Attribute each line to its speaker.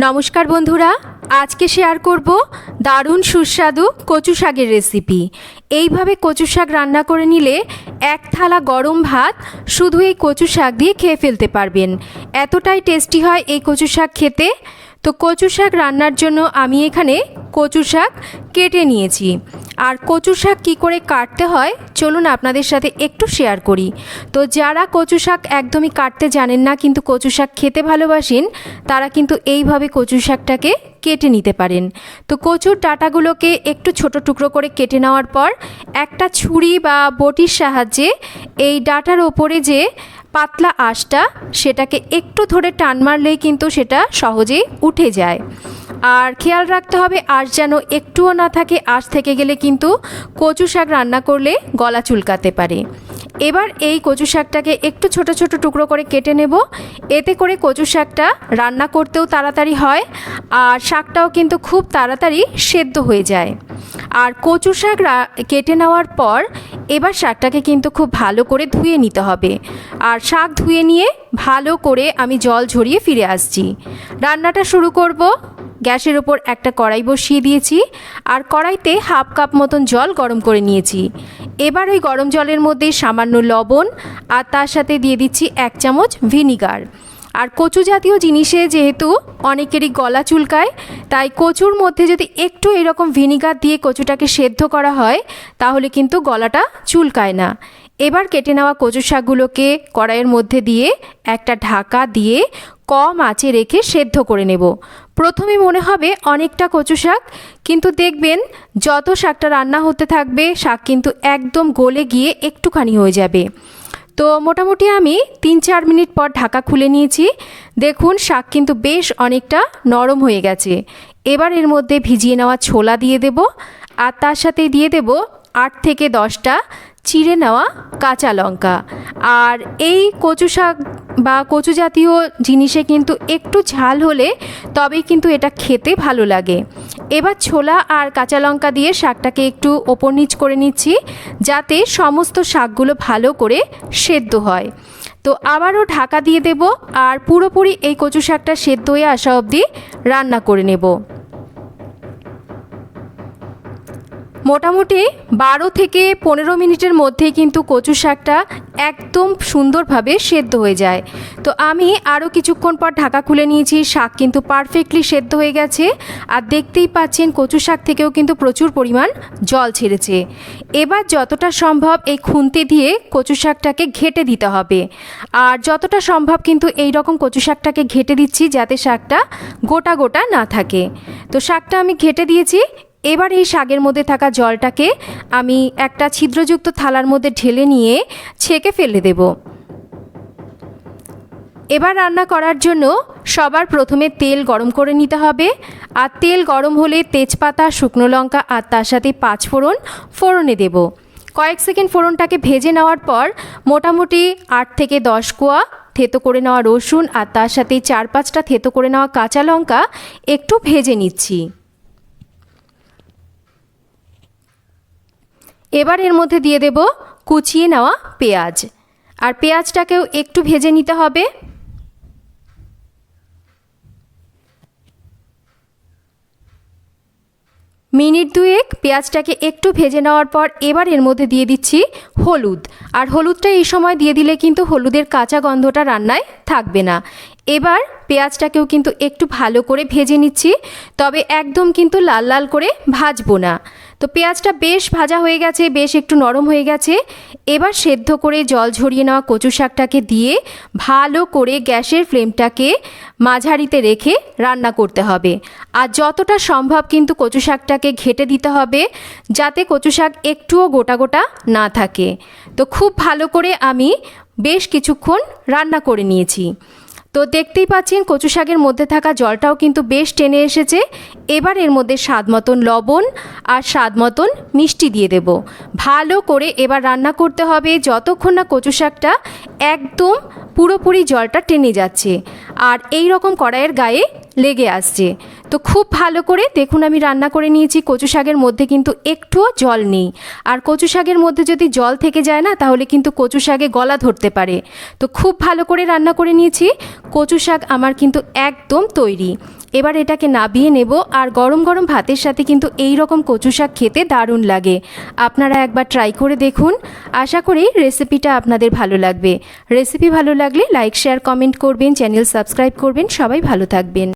Speaker 1: নমস্কার বন্ধুরা, আজকে শেয়ার করব দারুণ সুস্বাদু কচু শাকের রেসিপি এইভাবে কচু শাক রান্না করে নিলে এক থালা গরম ভাত শুধু এই কচু শাক দিয়ে খেয়ে ফেলতে পারবেন। এতটাই টেস্টি হয় এই কচু শাক খেতে। তো কচু শাক রান্নার জন্য আমি এখানে কচু শাক কেটে নিয়েছি। আর কচু শাক কী করে কাটতে হয়, চলুন আপনাদের সাথে একটু শেয়ার করি। তো যারা কচু শাক একদমই কাটতে জানেন না, কিন্তু কচু শাক খেতে ভালোবাসেন, তারা কিন্তু এইভাবে কচু শাকটাকে কেটে নিতে পারেন। তো কচুর ডাটাগুলোকে একটু ছোট টুকরো করে কেটে নেওয়ার পর, একটা ছুরি বা বটির সাহায্যে এই ডাটার ওপরে যে পাতলা আঁশটা, সেটাকে একটু ধরে টান মারলেই কিন্তু সেটা সহজেই উঠে যায়। আর খেয়াল রাখতে হবে আঁশ যেন একটুও না থাকে, আঁশ থেকে গেলে কিন্তু কচু শাক রান্না করলে গলা চুলকাতে পারে। এবার এই কচু শাকটাকে একটু ছোট ছোট টুকরো করে কেটে নেব। এতে করে কচু শাকটা রান্না করতেও তাড়াতাড়ি হয় আর শাকটাও কিন্তু খুব তাড়াতাড়ি সেদ্ধ হয়ে যায়। আর কচু শাক কেটে নেওয়ার পর এবার শাকটাকে কিন্তু খুব ভালো করে ধুয়ে নিতে হবে। আর শাক ধুয়ে নিয়ে ভালো করে আমি জল ঝরিয়ে ফিরে আসছি। রান্নাটা শুরু করব। গ্যাসের ওপর একটা কড়াই বসিয়ে দিয়েছি আর কড়াইতে হাফ কাপ মতন জল গরম করে নিয়েছি। এবার ওই গরম জলের মধ্যে সামান্য লবণ আর তার সাথে দিয়ে দিচ্ছি এক চামচ ভিনিগার। আর কচু জাতীয় জিনিসে যেহেতু অনেকেরই গলা চুলকায়, তাই কচুর মধ্যে যদি একটু এরকম ভিনিগার দিয়ে কচুটাকে সেদ্ধ করা হয়, তাহলে কিন্তু গলাটা চুলকায় না। এবার কেটে নেওয়া কচু শাকগুলোকে কড়াইয়ের মধ্যে দিয়ে একটা ঢাকা দিয়ে কম আঁচে রেখে সেদ্ধ করে নেব। প্রথমে মনে হবে অনেকটা কচু শাক, কিন্তু দেখবেন যত শাকটা রান্না হতে থাকবে, শাক কিন্তু একদম গলে গিয়ে একটুখানি হয়ে যাবে। তো মোটামুটি আমি তিন চার মিনিট পর ঢাকা খুলে নিয়েছি। দেখুন, শাক কিন্তু বেশ অনেকটা নরম হয়ে গেছে। এবার এর মধ্যে ভিজিয়ে নেওয়া ছোলা দিয়ে দেব, আর তার সাথে দিয়ে দেব আট থেকে দশটা চিড়ে নেওয়া কাঁচা লঙ্কা। আর এই কচু শাক বা কচু জাতীয় জিনিসে কিন্তু একটু ঝাল হলে তবেই কিন্তু এটা খেতে ভালো লাগে। এবার ছোলা আর কাঁচা লঙ্কা দিয়ে শাকটাকে একটু ওপর নিচ করে নিচ্ছি, যাতে সমস্ত শাকগুলো ভালো করে সেদ্ধ হয়। তো আবারও ঢাকা দিয়ে দেব আর পুরোপুরি এই কচু শাকটা সেদ্ধ হয়ে আসা অবধি রান্না করে নেব। মোটামুটি বারো থেকে পনেরো মিনিটের মধ্যেই কিন্তু কচু শাকটা একদম সুন্দরভাবে সেদ্ধ হয়ে যায়। তো আমি আরও কিছুক্ষণ পর ঢাকা খুলে নিয়েছি, শাক কিন্তু পারফেক্টলি সেদ্ধ হয়ে গেছে। আর দেখতেই পাচ্ছেন কচু শাক থেকেও কিন্তু প্রচুর পরিমাণ জল ছেড়েছে। এবার যতটা সম্ভব এই খুন্তি দিয়ে কচু শাকটাকে ঘেটে দিতে হবে। আর যতটা সম্ভব কিন্তু এই রকম কচু শাকটাকে ঘেটে দিচ্ছি যাতে শাকটা গোটা গোটা না থাকে। তো শাকটা আমি ঘেটে দিয়েছি এবার এই শাকের মধ্যে থাকা জলটাকে আমি একটা ছিদ্রযুক্ত থালার মধ্যে ঢেলে নিয়ে ছেঁকে ফেলে দেব। এবার রান্না করার জন্য সবার প্রথমে তেল গরম করে নিতে হবে আর তেল গরম হলে তেজপাতা, শুকনো লঙ্কা আর তার সাথে পাঁচ ফোড়ন ফোড়নে দেব। কয়েক সেকেন্ড ফোড়নটাকে ভেজে নেওয়ার পর মোটামুটি আট থেকে দশ কোয়া থেতো করে নেওয়া রসুন আর তার সাথে চার পাঁচটা থেতো করে নেওয়া কাঁচা লঙ্কা একটু ভেজে নিচ্ছি। এবার এর মধ্যে দিয়ে দেব কুচিয়ে নেওয়া পেঁয়াজ। আর পেঁয়াজটাকেও একটু ভেজে নিতে হবে। মিনিট দুয়েক পেঁয়াজটাকে একটু ভেজে নেওয়ার পর এবার এর মধ্যে দিয়ে দিচ্ছি হলুদ। আর হলুদটা এই সময় দিয়ে দিলে কিন্তু হলুদের কাঁচা গন্ধটা রান্নায় থাকবে না। এবার পেঁয়াজটাকেও কিন্তু একটু ভালো করে ভেজে নিচ্ছি, তবে একদম কিন্তু লাল লাল করে ভাজবো না। তো পেঁয়াজটা বেশ ভাজা হয়ে গেছে, বেশ একটু নরম হয়ে গেছে। এবার সেদ্ধ করে জল ঝরিয়ে নেওয়া কচু শাকটাকে দিয়ে ভালো করে গ্যাসের ফ্লেমটাকে মাঝারিতে রেখে রান্না করতে হবে। আর যতটা সম্ভব কিন্তু কচু শাকটাকে ঘেটে দিতে হবে, যাতে কচু শাক একটুও গোটা গোটা না থাকে। তো খুব ভালো করে আমি বেশ কিছুক্ষণ রান্না করে নিয়েছি। তো দেখতেই পাচ্ছেন কচু শাকের মধ্যে থাকা জলটাও কিন্তু বেশ টেনে এসেছে। এবার এর মধ্যে স্বাদ মতন লবণ আর স্বাদ মতন মিষ্টি দিয়ে দেব। ভালো করে এবার রান্না করতে হবে যতক্ষণ না কচু শাকটা একদম পুরোপুরি জলটা টেনে যাচ্ছে। আর এই রকম কড়াইয়ের গায়ে লেগে আসছে। তো খুব ভালো করে দেখুন আমি রান্না করে নিয়েছি। কচু শাকের মধ্যে কিন্তু একটুও জল নেই। আর কচু শাকের মধ্যে যদি জল থেকে যায় না, তাহলে কিন্তু কচু শাকে গলা ধরতে পারে। তো খুব ভালো করে রান্না করে নিয়েছি। কচু শাক আমার কিন্তু একদম তৈরি। এবার এটাকে নাবিয়ে নেব আর গরম গরম ভাতের সাথে কিন্তু এই রকম কচু শাক খেতে দারুণ লাগে। আপনারা একবার ট্রাই করে দেখুন। আশা করি রেসিপিটা আপনাদের ভালো লাগবে। রেসিপি ভালো লাগলে লাইক, শেয়ার, কমেন্ট করবেন, চ্যানেল সাবস্ক্রাইব করবেন। সবাই ভালো থাকবেন।